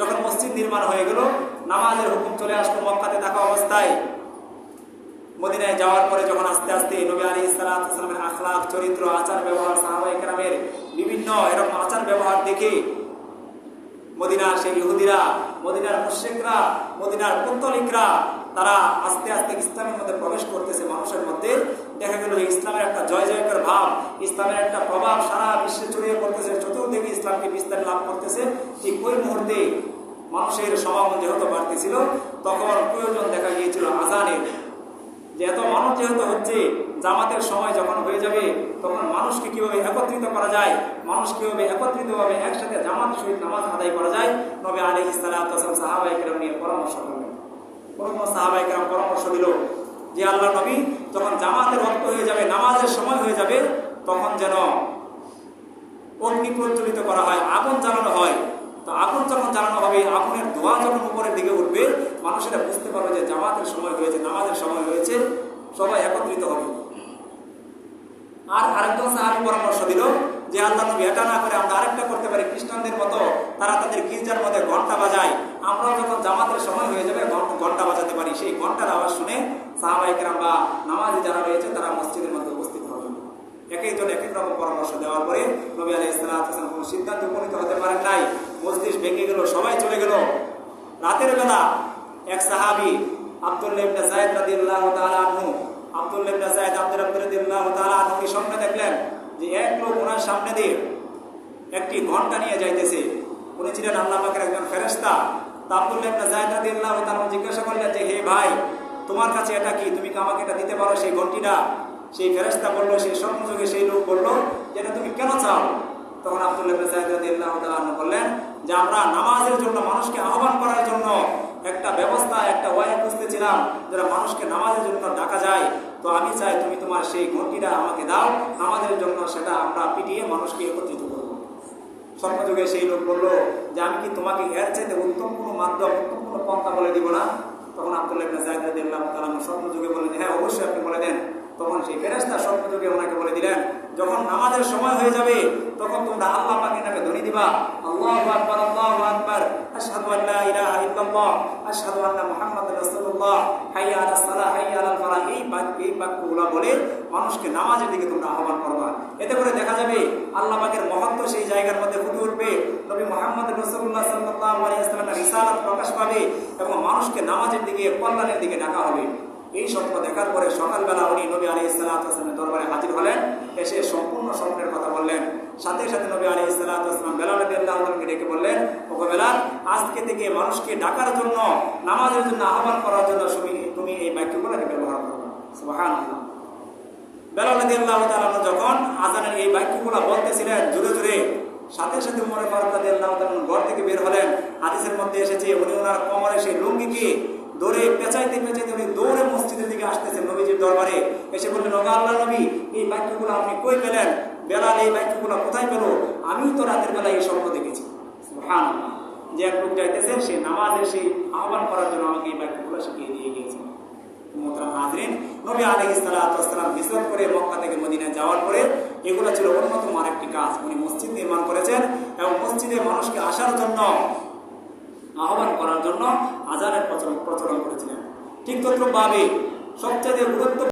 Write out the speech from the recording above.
যখন মসজিদ নির্মাণ হয়ে গেল, নামাজের হুকুম চলে আসলো মক্কাতে থাকা অবস্থায়। মদিনায় যাওয়ার পরে যখন আস্তে আস্তে নবী আলী ইসলামের আখলাক চরিত্র, আচার ব্যবহার কেরামের বিভিন্ন এরকম আচার ব্যবহার দেখে মদিনার সেই ইহুদিরা, মদিনার মুশেকরা মদিনার পুত্তলিকরা, তারা আস্তে আস্তে ইসলামের মধ্যে প্রবেশ করতেছে মানুষের মধ্যে দেখা গেল যে ইসলামের একটা জয় জয়কার ভাব ইসলামের একটা প্রভাব সারা বিশ্বে ছড়িয়ে পড়তেছে, চতুর্দিকে ইসলামকে বিস্তার লাভ করতেছে। ঠিক ওই মুহূর্তে মানুষের সমাগম যেহেতু বাড়তেছিল, তখন প্রয়োজন দেখা গিয়েছিল আজানের। যে এত মানুষ যেহেতু হচ্ছে, জামাতের সময় যখন হয়ে যাবে, তখন মানুষকে কীভাবে একত্রিত করা যায়, মানুষ কীভাবে একত্রিতভাবে একসাথে জামাত সহিত নামাজ আদায় করা যায়, নবে আলী ইসলাম সাহাবাই কেরাম নিয়ে পরামর্শ কোনো কোনো সাহাবাই পরামর্শ দিল যে, আল্লাহ নবী যখন জামাতের রক্ত হয়ে যাবে, নামাজের সময় হয়ে যাবে, তখন যেন অগ্নি প্রজ্বলিত করা হয়, আগুন জ্বালানো হয়। তো আগুন যখন জ্বালানো হবে আগুনের ধোঁয়া যখন উপরের দিকে উঠবে মানুষেরা বুঝতে পারবে যে জামাতের সময় হয়েছে, নামাজের সময় হয়েছে, সবাই একত্রিত হবে। আর আরেকজন সাহাবি পরামর্শ দিল যে আল্লাহ নবী এটা না করে আমরা আরেকটা করতে পারি, খ্রিস্টানদের মতো তারা তাদের গির্জার মধ্যে ঘণ্টা বাজায়। আমরাও যখন জামাতের সময় হয়ে যাবে ঘণ্টা বাজাতে পারি। সেই ঘণ্টার আওয়াজ শুনে সাহাবাইকেরাম বা নামাজি যারা রয়েছে, তারা মসজিদের মধ্যে উপস্থিত হবে। এক একজন এক এক রকম পরামর্শ দেওয়ার পরে নবী আলাই ইসলাম কোনো সিদ্ধান্ত উপনীত হতে পারেন নাই। মসজিদ ভেঙে গেল, সবাই চলে গেল। রাতের বেলা এক সাহাবি আব্দুল্লাহ তাআলা আনহু, আব্দুল্লাহ আব্দুল আব্দুল তাআলা আনহু কি স্বপ্নে দেখলেন যে এক লোক ওনার সামনে দিয়ে একটি ঘণ্টা নিয়ে যাইতেছে। উনি ছিলেন আল্লাহ একজন ফেরেশতা। তা ইবনে যায়েদ রাদিয়াল্লাহু তাআলা জিজ্ঞাসা করলেন যে, হে ভাই, তোমার কাছে এটা কি? তুমি কি আমাকে এটা দিতে পারো সেই ঘন্টিটা? সেই ফেরেস্তা বলল, সেই স্বপ্নযোগে সেই লোক বলল যে এটা তুমি কেন চাও? তখন আব্দুল্লাহ আনহু বললেন যে, আমরা নামাজের জন্য, মানুষকে আহ্বান করার জন্য একটা ব্যবস্থা, একটা ওয়াই খুঁজতেছিলাম যারা মানুষকে নামাজের জন্য ডাকা যায়। তো আমি চাই তুমি তোমার সেই ঘন্টিটা আমাকে দাও, আমাদের জন্য সেটা আমরা পিটিয়ে মানুষকে একত্রিত করব। স্বপ্নযুগে সেই লোক বলল যে, আমি কি তোমাকে এর চাইতে উত্তম কোনো মাধ্যম উত্তম কোনো পন্থা বলে দিব না? তখন আব্দুল্লাহ ইবনে যায়েদ রাদিয়াল্লাহু তাআলা স্বপ্নযুগে বলেন হ্যাঁ অবশ্যই আপনি বলে দেন। তখন সেই ফেরেশতা স্বপ্নযুগে ওনাকে বলে দিলেন, যখন নামাজের সময় হয়ে যাবে, তখন তোমরা আল্লাহ পাকের নামে ধ্বনি দিবা। আল্লাহু হাইয়া এই বলে মানুষকে নামাজের দিকে এতে করে দেখা যাবে আল্লাহ সেই জায়গার মধ্যে উঠবে। রিসালাত প্রকাশ পাবে এবং মানুষকে নামাজের দিকে, কল্যাণের দিকে ডাকা হবে। এই স্বপ্ন দেখার পরে সকালবেলা উনি নবী আলী ইসলামের দরবারে হাজির হলেন, এসে সম্পূর্ণ স্বপ্নের কথা বললেন। সাথে সাথে নবী আলী ইসলাম বেলাল আল্লাহকে ডেকে বললেন, ওগো বেলাল, আজকে থেকে মানুষকে ডাকার জন্য, নামাজের জন্য আহ্বান করার জন্য তুমি তুমি এই বাক্যগুলোকে ব্যবহার করবে সুবহান বেলাল আল্লাহ তাআলা যখন আজানের এই বাক্যগুলো বলতেছিলেন জুড়ে জুড়ে সাথে সাথে উমর ফারুক তাআলা ঘর থেকে বের হলেন। হাদিসের মধ্যে এসেছে, উনি ওনার কোমরে সেই লুঙ্গিকে দৌড়ে পেঁচাইতে পেঁচাইতে উনি দৌড়ে মসজিদের দিকে আসতেছেন নবীজির দরবারে। এসে বললেন, ওগা আল্লাহ নবী, এই বাক্যগুলো আপনি কই পেলেন? বেলাল, এই বাক্যগুলো কোথায় পেল? আমিও তো রাতের বেলায় এই স্বপ্ন দেখেছি। সুবহান যে এক লোক যাইতেছে, সে নামাজের সেই আহ্বান করার জন্য আমাকে এই বাক্যগুলো শিখিয়ে দিয়ে গিয়েছে। মোহতারাম হাজরিন, নবী আলাইহিস সালাম হিজরত করে মক্কা থেকে মদিনায় যাওয়ার পরে এগুলো ছিল অন্যতম আরেকটি কাজ। উনি মসজিদ নির্মাণ করেছেন এবং মসজিদে মানুষকে আসার জন্য আহ্বান করার জন্য আজানের প্রচলন প্রচলন করেছিলেন। ঠিক তত্রভাবে সবচেয়ে গুরুত্ব